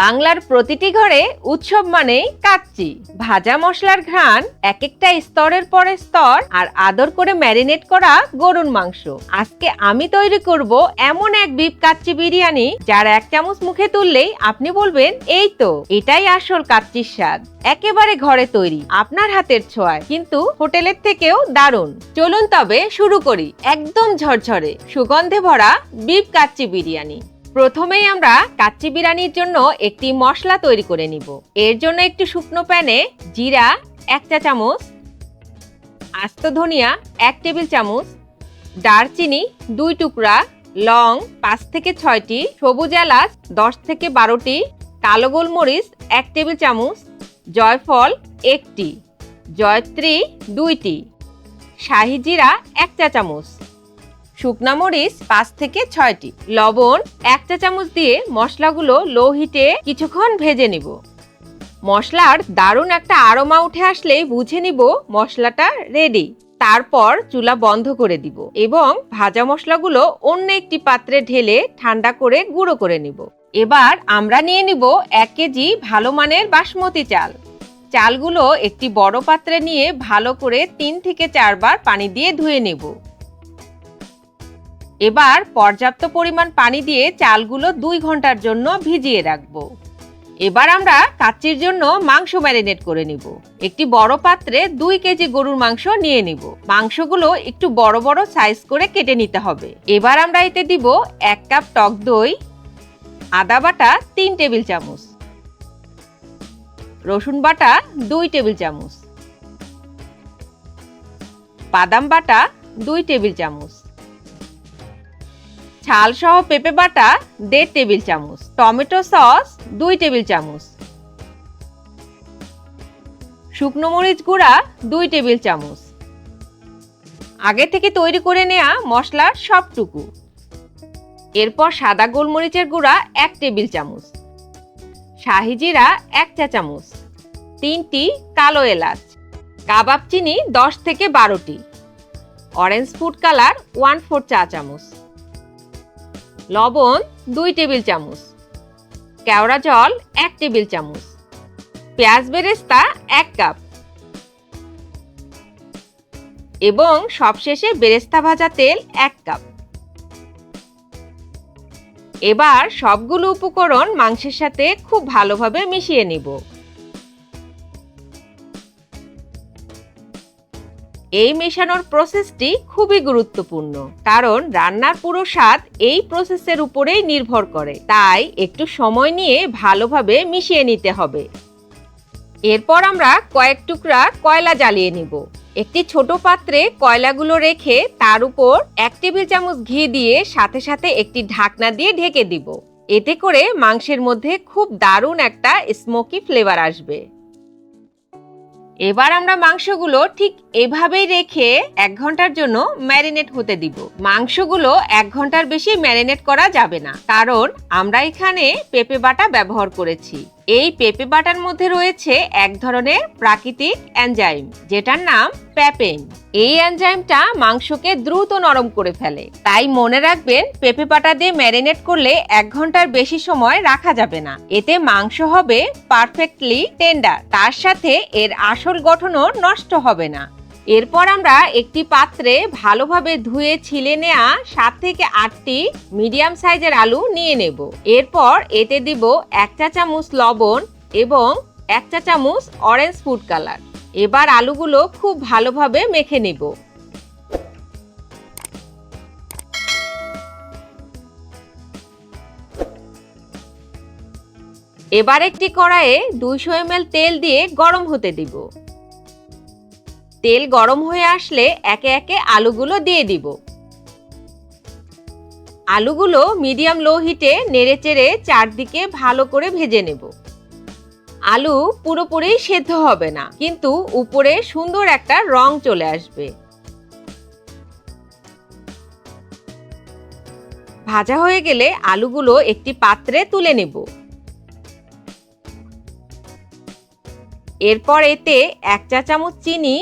বাংলার প্রতিটি ঘরে উৎসব মানেই কাচ্চি ভাজা মশলার ঘ্রাণ এক একটা স্তরের পরে স্তর আর আদর করে ম্যারিনেট করা গরুর মাংস। আজকে আমি তৈরি করব এমন এক বিপ কাচ্চি বিরিয়ানি যার এক চামচ মুখে তুললেই আপনি বলবেন, এই তো, এটাই আসল কাচ্চির স্বাদ। একেবারে ঘরে তৈরি, আপনার হাতের ছোঁয়ায়, কিন্তু হোটেলের থেকেও দারুণ। চলুন তবে শুরু করি, একদম ঝরঝরে, সুগন্ধে ভরা বিপ কাচ্চি বিরিয়ানি। প্রথমেই আমরা কাচ্চি বিরিয়ানির জন্য একটি মশলা তৈরি করে নিব। এর জন্য একটি শুকনো প্যানে জিরা, এক চা চামচ, আস্ত ধনিয়া, এক টেবিল চামচ, দারচিনি, দুই টুকরা, লং, পাঁচ থেকে ছয়টি, সবুজ এলাচ, দশ থেকে বারোটি, কালো গোলমরিচ, এক টেবিল চামচ, জয়ফল, একটি, জয়ত্রী, দুইটি, শাহি জিরা, এক চা চামচ। শুকনা মরিচ পাঁচ থেকে ছয়টি, লবণ এক চা চামচ দিয়ে মশলাগুলো লো হিটে কিছুক্ষণ ভেজে নিব। মশলার দারুণ একটা আরোমা উঠে আসলেই বুঝে নিব মশলাটা রেডি তারপর চুলা বন্ধ করে দিব এবং ভাজা মশলাগুলো অন্য একটি পাত্রে ঢেলে ঠান্ডা করে গুঁড়ো করে নিব। এবার আমরা নিয়ে নিব এক কেজি ভালো মানের বাসমতি চাল। চালগুলো একটি বড় পাত্রে নিয়ে ভালো করে তিন থেকে চারবার পানি দিয়ে ধুয়ে নেব। এবার পর্যাপ্ত পরিমাণ পানি দিয়ে চালগুলো দুই ঘণ্টার জন্য ভিজিয়ে রাখব। এবার আমরা কাচ্চির জন্য মাংস ম্যারিনেট করে নিব। একটি বড় পাত্রে দুই কেজি গরুর মাংস নিয়ে নিব। মাংসগুলো একটু বড় বড় সাইজ করে কেটে নিতে হবে। এবার আমরা এতে দিব এক কাপ টক দই, আদা বাটা, তিন টেবিল চামচ, রসুন বাটা, দুই টেবিল চামচ, বাদাম বাটা, দুই টেবিল চামচ ছাল সহ পেঁপে বাটা দেড় টেবিল চামচ, টমেটো সস দুই টেবিল চামচ, শুকনো মরিচ গুঁড়া দুই টেবিল চামচ। আগে থেকে তৈরি করে নেওয়া মশলার সবটুকু। এরপর সাদা গোলমরিচের গুঁড়া এক টেবিল চামচ, শাহি জিরা এক চা চামচ, তিনটি কালো এলাচ, কাবাব চিনি দশ থেকে বারোটি, orange food colour one four চা চামচ। লবণ দুই টেবিল চামচ, কেওড়া জল এক টেবিল চামচ, পেঁয়াজ বেরেস্তা এক কাপ এবং সবশেষে বেরেস্তা ভাজা তেল এক কাপ। এবার সবগুলো উপকরণ মাংসের সাথে খুব ভালোভাবে মিশিয়ে নিব। এই মেশানোর প্রসেসটি খুবই গুরুত্বপূর্ণ, কারণ রান্নার পুরো স্বাদ এই প্রসেসের উপরেই নির্ভর করে। তাই একটু সময় নিয়ে ভালোভাবে মিশিয়ে নিতে হবে। এরপর আমরা কয়েক টুকরা কয়লা জ্বালিয়ে নিব। একটি ছোট পাত্রে কয়লাগুলো রেখে তার উপর এক টেবিল চামচ ঘি দিয়ে সাথে সাথে একটি ঢাকনা দিয়ে ঢেকে দিব। এতে করে মাংসের মধ্যে খুব দারুণ একটা স্মোকি ফ্লেভার আসবে। এবার আমরা মাংসগুলো ঠিক এভাবেই রেখে এক ঘণ্টার জন্য ম্যারিনেট হতে দিব। মাংসগুলো এক ঘণ্টার বেশি ম্যারিনেট করা যাবে না, কারণ আমরা এখানে পেঁপে বাটা ব্যবহার করেছি। এই পেঁপে বাটার মধ্যে রয়েছে এক ধরনের প্রাকৃতিক এনজাইম, যেটার নাম প্যাপেন। এই এনজাইমটা মাংসকে দ্রুত নরম করে ফেলে। তাই মনে রাখবেন, পেঁপে বাটা দিয়ে ম্যারিনেট করলে এক ঘণ্টার বেশি সময় রাখা যাবে না। এতে মাংস হবে পারফেক্টলি টেন্ডার, তার সাথে এর আসল গঠনও নষ্ট হবে না। এরপর আমরা একটি পাত্রে ভালোভাবে ধুয়ে ছিলে নেওয়া সাত থেকে আটটি মিডিয়াম সাইজের আলু নিয়ে নেব। এরপর এতে দিব এক চা চামচ লবণ এবং এক চা চামচ অরেঞ্জ ফুড কালার এবার আলুগুলো খুব ভালোভাবে মেখে নেব। এবার একটি কড়াইয়ে দুইশো এমএল তেল দিয়ে গরম হতে দিব। তেল গরম হয়ে আসলে একে একে আলুগুলো দিয়ে দিব। আলুগুলো মিডিয়াম লো হিটে নেড়েচেড়ে চারদিকে ভালো করে ভেজে নেব। আলু পুরোপুরি সেদ্ধ হবে না, কিন্তু উপরে সুন্দর একটা রং চলে আসবে। ভাজা হয়ে গেলে আলুগুলো একটি পাত্রে তুলে নেব। এরপর এতে এক চা চামচ চিনি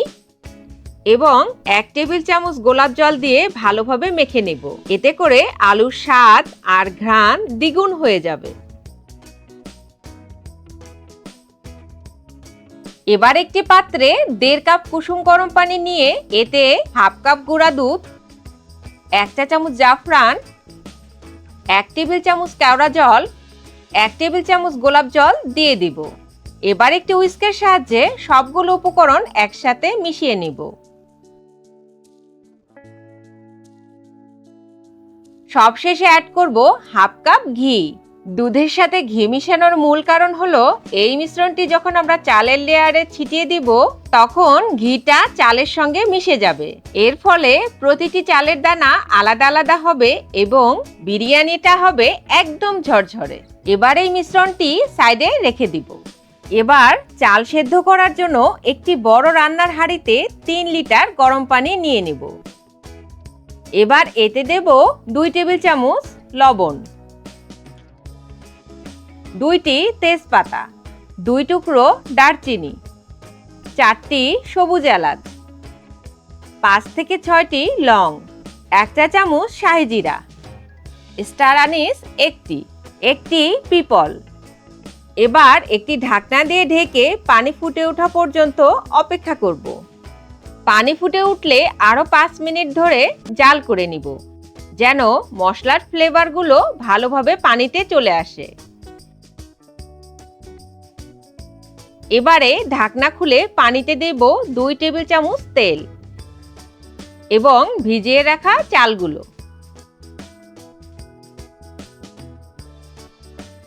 এবং এক টেবিল চামচ গোলাপ জল দিয়ে ভালোভাবে মেখে নেব। এতে করে আলুর স্বাদ আর ঘ্রাণ দ্বিগুণ হয়ে যাবে। এবার একটি পাত্রে দেড় কাপ কুসুম গরম পানি নিয়ে এতে হাফ কাপ গুঁড়া দুধ, এক চা চামচ জাফরান, এক টেবিল চামচ কেওড়া জল, এক টেবিল চামচ গোলাপ জল দিয়ে দিব। এবার একটি উইস্কের সাহায্যে সবগুলো উপকরণ একসাথে মিশিয়ে নিব। সবশেষে অ্যাড করব হাফ কাপ ঘি। দুধের সাথে ঘি মিশানোর মূল কারণ হলো, এই মিশ্রণটি যখন আমরা চালের লেয়ারে ছিটিয়ে দিব, তখন ঘিটা চালের সঙ্গে মিশে যাবে। এর ফলে প্রতিটি চালের দানা আলাদা আলাদা হবে এবং বিরিয়ানিটা হবে একদম ঝরঝরে। এবার এই মিশ্রণটি সাইডে রেখে দিব। এবার চাল সেদ্ধ করার জন্য একটি বড় রান্নার হাঁড়িতে তিন লিটার গরম পানি নিয়ে নিব। এবার এতে দেব দুই টেবিল চামচ লবণ, দুইটি তেজপাতা, দুই টুকরো দারচিনি, চারটি সবুজ এলাচ, পাঁচ থেকে ছয়টি লং, এক চা চামচ শাহিজিরা স্টার আনিস একটি একটি পিপল। এবার একটি ঢাকনা দিয়ে ঢেকে পানি ফুটে ওঠা পর্যন্ত অপেক্ষা করব। পানি ফুটে উঠলে আরও পাঁচ মিনিট ধরে জাল করে নিব, যেন মশলার ফ্লেভারগুলো ভালোভাবে পানিতে চলে আসে। এবারে ঢাকনা খুলে পানিতে দেব দুই টেবিল চামচ তেল এবং ভিজিয়ে রাখা চালগুলো।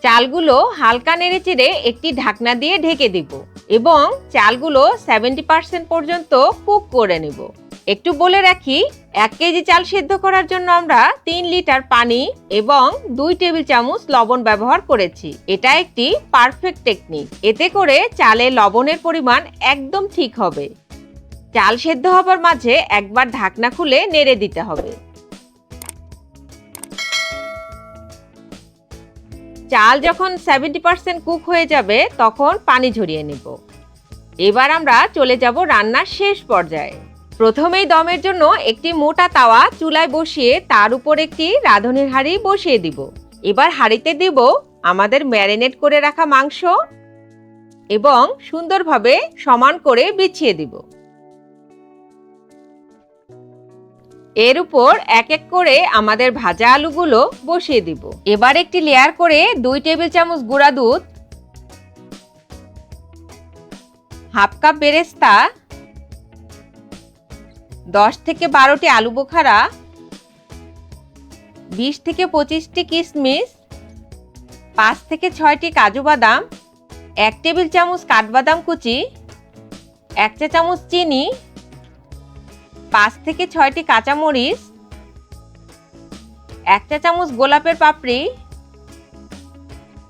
চালগুলো হালকা নেড়ে চেড়ে একটি ঢাকনা দিয়ে ঢেকে দিব। এবং চালগুলো সেভেন্টি পার্সেন্ট পর্যন্ত কুক করে নেব। একটু বলে রাখি, এক কেজি চাল সেদ্ধ করার জন্য আমরা তিন লিটার পানি এবং দুই টেবিল চামচ লবণ ব্যবহার করেছি। এটা একটি পারফেক্ট টেকনিক এতে করে চালে লবণের পরিমাণ একদম ঠিক হবে। চাল সেদ্ধ হবার মাঝে একবার ঢাকনা খুলে নেড়ে দিতে হবে। চাল যখন সেভেন্টি পার্সেন্ট কুক হয়ে যাবে, তখন পানি ঝরিয়ে নেব। এবার আমরা চলে যাব রান্নার শেষ পর্যায়ে। প্রথমেই দমের জন্য একটি মোটা তাওয়া চুলায় বসিয়ে তার উপর একটি রাঁধুনির হাঁড়ি বসিয়ে দিব। এবার হাঁড়িতে দিব আমাদের ম্যারিনেট করে রাখা মাংস এবং সুন্দরভাবে সমান করে বিছিয়ে দিব। এর উপর এক এক করে আমাদের ভাজা আলুগুলো বসিয়ে দিব। এবার একটি লেয়ার করে দুই টেবিল চামচ গুঁড়া দুধ, হাফ কাপ বেরেস্তা, দশ থেকে বারোটি আলু বোখারা, বিশ থেকে পঁচিশটি কিশমিশ পাঁচ থেকে ছয়টি কাজু বাদাম, এক টেবিল চামচ কাঠবাদাম কুচি, এক চা চামচ চিনি পাঁচ থেকে ছয়টি কাঁচামরিচ, এক চা চামচ গোলাপের পাপড়ি,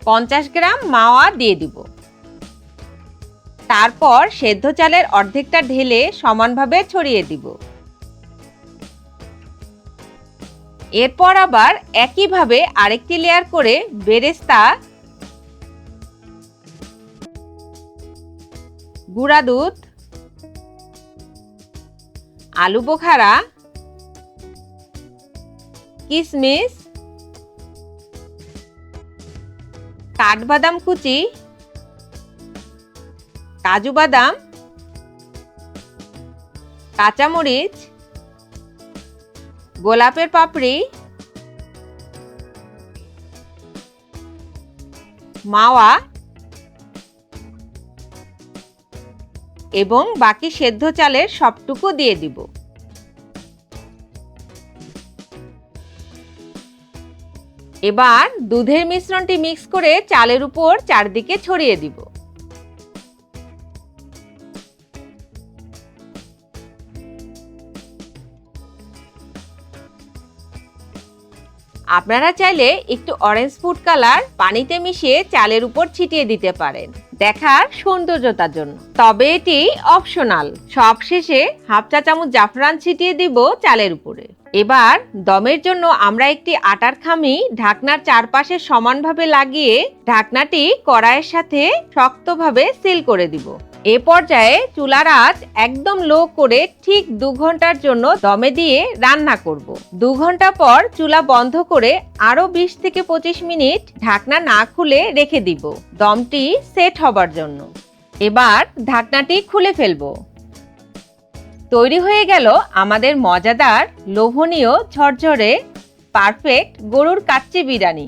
পঞ্চাশ গ্রাম মাওয়া দিয়ে দিব। তারপর সেদ্ধ চালের অর্ধেকটা ঢেলে সমানভাবে ছড়িয়ে দিব। এরপর আবার একইভাবে আরেকটি লেয়ার করে বেরেস্তা, গুঁড়া দুধ আলু বোখারা কিশমিশ কাঠবাদাম কুচি কাজু বাদাম কাঁচামরিচ গোলাপের পাপড়ি মাওয়া এবং বাকি সেদ্ধ চালের সবটুকু দিয়ে দিব। এবার দুধের মিশ্রণটি মিক্স করে চালের উপর চারদিকে ছড়িয়ে দিব। আপনারা চাইলে একটু অরেঞ্জ ফুড কালার পানিতে মিশিয়ে চালের উপর ছিটিয়ে দিতে পারেন। দেখার সৌন্দর্যতার জন্য। তবে এটি অপশনাল সব শেষে হাফ চা চামচ জাফরান ছিটিয়ে দিব চালের উপরে। এবার দমের জন্য আমরা একটি আটার খামি ঢাকনার চারপাশে সমানভাবে লাগিয়ে ঢাকনাটি কড়াইয়ের সাথে শক্তভাবে সিল করে দিব। এ পর্যায়ে চুলার আঁচ একদম লো করে ঠিক দু ঘণ্টার জন্য দমে দিয়ে রান্না করব। দু ঘণ্টা পর চুলা বন্ধ করে আরও বিশ থেকে পঁচিশ মিনিট ঢাকনা না খুলে রেখে দিব। দমটি সেট হবার জন্য। এবার ঢাকনাটি খুলে ফেলব। তৈরি হয়ে গেল আমাদের মজাদার, লোভনীয়, ঝরঝরে, পারফেক্ট গরুর কাচ্চি বিরিয়ানি।